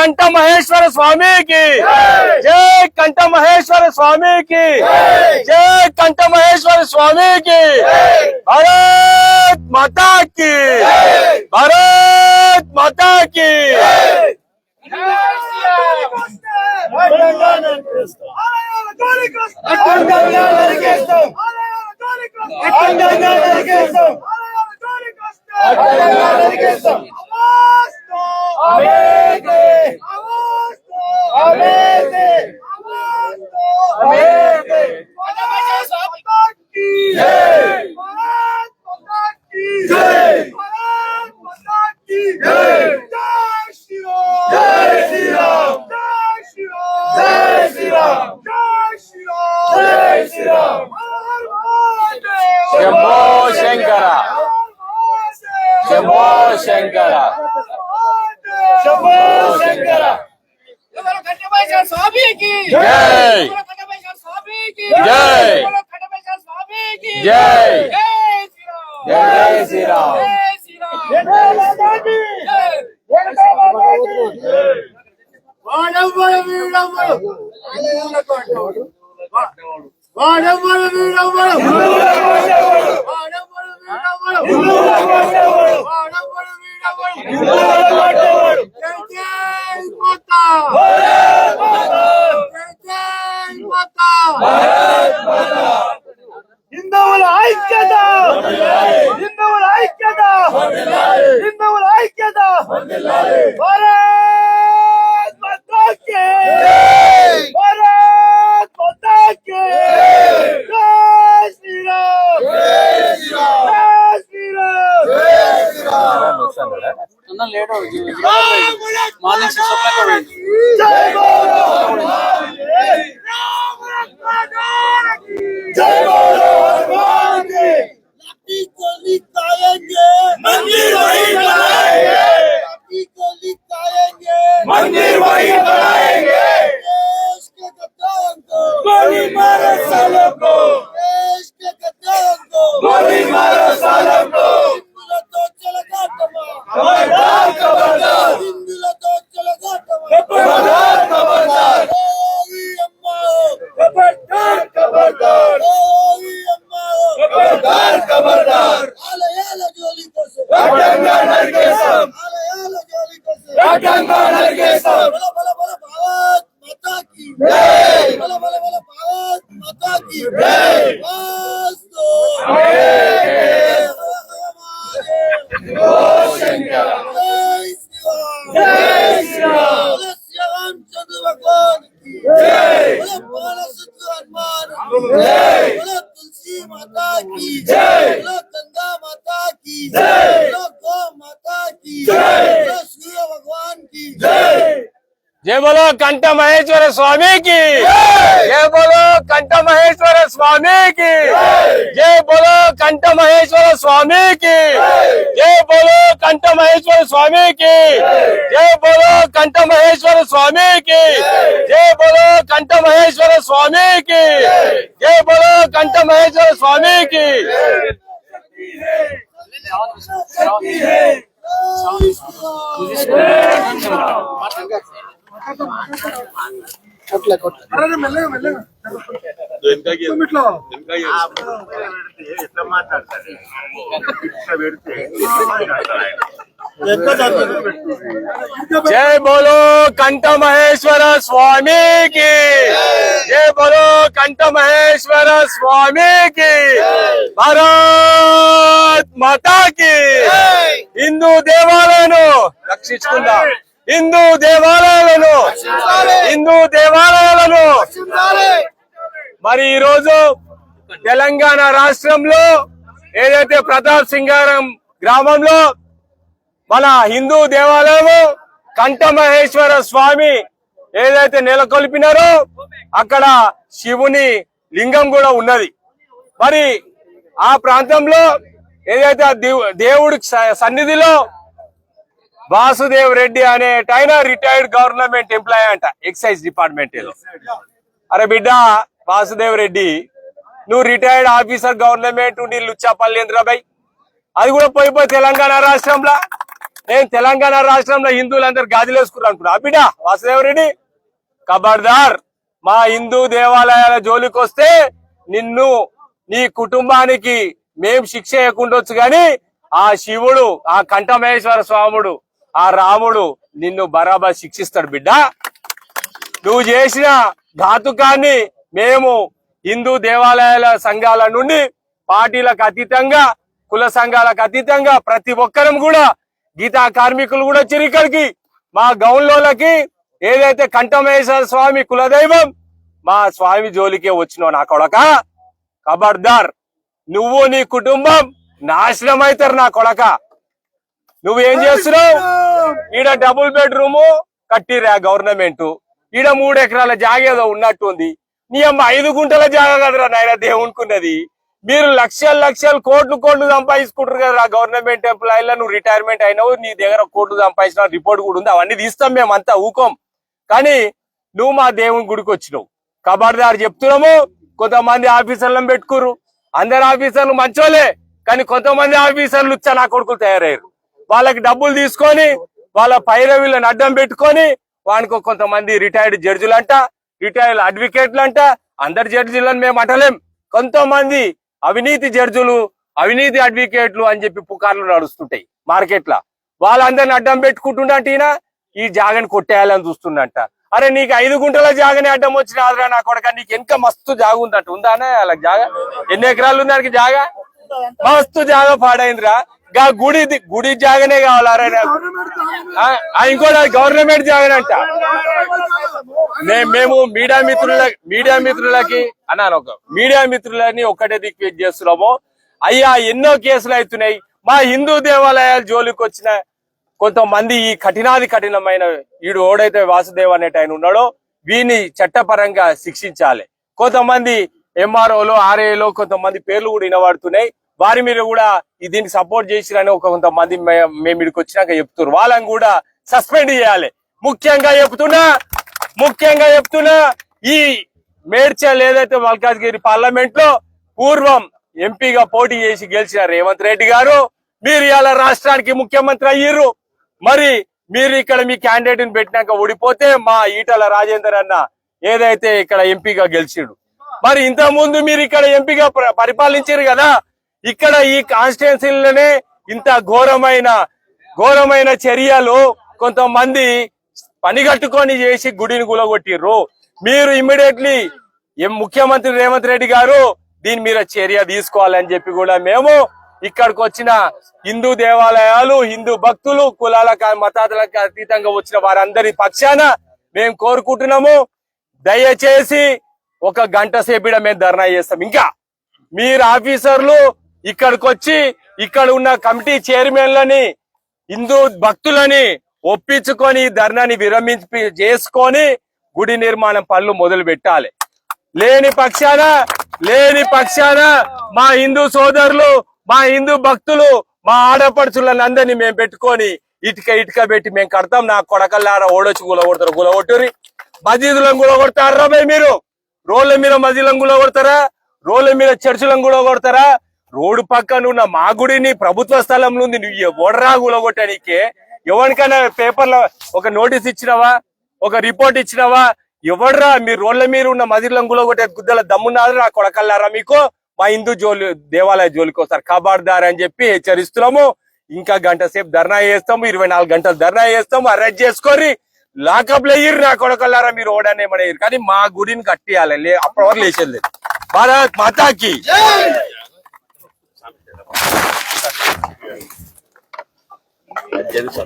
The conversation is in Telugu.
కంఠ మహేశ్వర స్వామికి జై కంఠ మహేశ్వర స్వామికి జై కంఠ మహేశ్వర స్వామికి భారత్ మాతాకి భారత్ మాతాకి శంభో శంకర. శంభో శంకర. శంభో శంకర. స్వామికి. జై. స్వామికి. జై. స్వామికి. జై. జై శ్రీరామ్. இந்த ஒரு ஐக்கியதா? இந்த ஒரு ஐக்கியதா? இந்த ஒரு ஐக்கியதா? Come on, let's get some. جے بولو کنٹا مہیشور سوامی کی۔ جے بولو کنٹا مہیشور سوامی کی۔ جے بولو کنٹا مہیشور کی۔ జై బోలో కంఠ మహేశ్వర స్వామికి జై బోలో కంఠ మహేశ్వర స్వామికి జై బోలో కంఠ మహేశ్వర స్వామికి జై బోలో కంఠ మహేశ్వర స్వామికి జై బోలో కంఠ జై బోలో కంఠ మహేశ్వర స్వామికి. జై బోలో కంఠ మహేశ్వర స్వామికి. భారత్ మాతాకి. హిందూ దేవాలయను రక్షించుకుందా. హిందూ దేవాలయాలను హిందూ దేవాలయాలను మరి ఈ రోజు తెలంగాణ రాష్ట్రంలో ఏదైతే ప్రతాప్ సింగారం గ్రామంలో మన హిందూ దేవాలయము కంఠమహేశ్వర స్వామి ఏదైతే నెలకొల్పినారో అక్కడ శివుని లింగం కూడా ఉన్నది. మరి ఆ ప్రాంతంలో ఏదైతే దేవు- దేవుడి సన్నిధిలో వాసుదేవ్ రెడ్డి అనే టైన రిటైర్డ్ గవర్నమెంట్ ఎంప్లాయీ అంట ఎక్సైజ్ డిపార్ట్మెంట్ అరే బిడ్డ వాసుదేవ్ రెడ్డి నువ్వు రిటైర్డ్ ఆఫీసర్ గవర్నమెంట్ ఉండి లుచ్చా పల్లేంద్రబాయ్ అది కూడా పోయిపోయి తెలంగాణ రాష్ట్రంలో? నేను తెలంగాణ రాష్ట్రంలో హిందువులందరూ గాజులు వేసుకున్నారు అనుకున్నా. బిడ్డ వాసుదేవరెడ్డి కబర్దార్ మా హిందూ దేవాలయాల జోలికి వస్తే నిన్ను నీ కుటుంబానికి మేం శిక్ష వేయకుండొచ్చు గాని ఆ శివుడు ఆ కంఠమహేశ్వర స్వాముడు ఆ రాముడు నిన్ను బరాబర్ శిక్షిస్తాడు బిడ్డ. నువ్వు చేసిన ఘాతుకాన్ని మేము హిందూ దేవాలయాల సంఘాల నుండి పార్టీలకు అతీతంగా కుల సంఘాలకు అతీతంగా ప్రతి ఒక్కరం కూడా గీతా కార్మికులు కూడా చిరికడికి మా గౌన్లోలకి ఏదైతే కంఠమేశ్వర స్వామి కులదైవం మా స్వామి జోలికే వచ్చినావు నా కొడక. కబర్దార్ నువ్వు నీ కుటుంబం నాశనం అవుతారు నా కొడక. నువ్వేం చేస్తున్నావు? ఈడ డబుల్ బెడ్రూమ్ కట్టిరా గవర్నమెంట్. ఈడ మూడు ఎకరాల జాగ ఉన్నట్టుంది. నీ అమ్మ ఐదు గుంటల జాగ కదరా నాయన దేవునుకున్నది. మీరు లక్షలు లక్షలు కోట్లు కోట్లు సంపాదించుకుంటారు కదా గవర్నమెంట్ ఎంప్లాయీలో నువ్వు రిటైర్మెంట్ అయినావు నీ దగ్గర కోట్లు సంపాదించిన రిపోర్ట్ కూడా ఉంది. అవన్నీ తీస్తాం మేము అంతా ఊకోం. కానీ నువ్వు మా దేవుని గుడికి వచ్చినావు. కబర్దార్ చెప్తున్నాము కొంతమంది ఆఫీసర్లను పెట్టుకురు అందరు ఆఫీసర్లు మంచోలే కానీ కొంతమంది ఆఫీసర్లు ఇచ్చా నా కొడుకులు తయారయ్యారు. వాళ్ళకి డబ్బులు తీసుకొని వాళ్ళ పైరవీళ్ళని అడ్డం పెట్టుకొని వానికి కొంతమంది రిటైర్డ్ జడ్జిలు ఇటాయిల అడ్వకేట్లు అంట అందరి జడ్జీలను మేము అటలేం. కొంతమంది అవినీతి జడ్జులు అవినీతి అడ్వకేట్లు అని చెప్పి పుకార్లు నడుస్తుంటాయి మార్కెట్ వాళ్ళందరిని అడ్డం పెట్టుకుంటుండంట ఈయన ఈ జాగని కొట్టేయాలని చూస్తుండంట. అరే నీకు ఐదు గుంటల జాగని అడ్డం వచ్చిన ఆదరా నా కొడక. నీకు ఎంత మస్తు జాగ ఉందంట. ఉందానే వాళ్ళకి జాగ? ఎన్ని ఎకరాలు ఉంది దానికి జాగ? మస్తు జాగ పాడైందిరా. గా గుడి గుడి జాగనే కావాలరా ఇంకోటి గవర్నమెంట్ జాగనంట. మేము మీడియా మిత్రుల మీడియా మిత్రులకి అన్నాను ఒక మీడియా మిత్రులని ఒక్కటే రిక్వెస్ట్ చేస్తున్నాము. అయ్యా ఎన్నో కేసులు అవుతున్నాయి. మా హిందూ దేవాలయాల జోలికి వచ్చిన కొంతమంది ఈ కఠినాది కఠినమైన వీడు ఓడైతే వాసుదేవ్ అనేట ఆయన ఉన్నాడో వీని చట్టపరంగా శిక్షించాలి. కొంతమంది ఎంఆర్ఓలు ఆర్ఏలో కొంతమంది పేర్లు కూడా వినబడుతున్నాయి. వారి మీద కూడా దీన్ని దీనికి సపోర్ట్ చేసిరని ఒక కొంతమంది మేము ఇక్కడికి వచ్చినాక చెప్తున్నారు. వాళ్ళని కూడా సస్పెండ్ చేయాలి. ముఖ్యంగా చెప్తున్నా ముఖ్యంగా చెప్తున్నా ఈ మేడ్చల్ ఏదైతే మల్కాజ్గిరి పార్లమెంట్లో పూర్వం ఎంపీగా పోటీ చేసి గెలిచిన రేవంత్ రెడ్డి గారు మీరు ఇలా రాష్ట్రానికి ముఖ్యమంత్రి అయ్యారు మరి మీరు ఇక్కడ మీ క్యాండిడేట్ని పెట్టినాక ఓడిపోతే మా ఈటల రాజేందర్ అన్న ఏదైతే ఇక్కడ ఎంపీగా గెలిచిండు. మరి ఇంత ముందు మీరు ఇక్కడ ఎంపీగా పరిపాలించారు కదా ఇక్కడ ఈ కాన్స్టిట్యున్సీలోనే ఇంత ఘోరమైన ఘోరమైన చర్యలు కొంతమంది పనిగట్టుకొని చేసి గుడిని గులగొట్టిర్రు. మీరు ఇమ్మీడియట్లీ ముఖ్యమంత్రి రేవంత్ రెడ్డి గారు దీని మీద చర్య తీసుకోవాలని చెప్పి కూడా మేము ఇక్కడికి వచ్చిన హిందూ దేవాలయాలు హిందూ భక్తులు కులాల మతాలకు అతీతంగా వచ్చిన వారందరి పక్షాన మేము కోరుకుంటున్నాము. దయచేసి ఒక గంట సేపిడ మేము ధర్నా చేస్తాం. ఇంకా మీరు ఆఫీసర్లు ఇక్కడికి వచ్చి ఇక్కడ ఉన్న కమిటీ చైర్మన్లని హిందూ భక్తులని ఒప్పించుకొని ధర్నాని విరమించి చేసుకొని గుడి నిర్మాణం పనులు మొదలు పెట్టాలి. లేని పక్షాన లేని పక్షాన మా హిందూ సోదరులు మా హిందూ భక్తులు మా ఆడపడుచులను అందరినీ మేము పెట్టుకొని ఇటుక ఇటుక పెట్టి మేము కడతాం. నా కొడకల్లారా ఓడొచ్చి గులగొడతారు గులగొట్టురి మసీదులను గులగొడతారా భయ్ మీరు? రోడ్ల మీద మసీదులను గులగొడతారా? రోడ్ల మీద చర్చిలను గులగొడతారా? రోడ్డు పక్కన ఉన్న మా గుడిని ప్రభుత్వ స్థలంలో ఉంది. నువ్వు ఓడరా గులగొట్టడానికే ఎవరికైనా పేపర్లో ఒక నోటీస్ ఇచ్చినావా? ఒక రిపోర్ట్ ఇచ్చినావా? ఎవడరా మీ రోడ్ల మీద ఉన్న మదిర్లను గులగొట్టే గుద్దల దమ్మున్నారు? నా కొడకల్లారా మీకు? మా హిందూ జోలి దేవాలయ జోలికి వస్తారు. కబార్దార్ అని చెప్పి హెచ్చరిస్తున్నాము. ఇంకా గంట సేపు ధర్నా చేస్తాము. ఇరవై నాలుగు గంటలు ధర్నా చేస్తాము. అరెస్ట్ చేసుకొని లాకప్లో నా కొడకల్లారా? మీరు ఓడనే మన కానీ మా గుడిని కట్టేయాలి. లే అప్పటి వరకు లేచేది భారత్ మాతాకి. తెలుసు.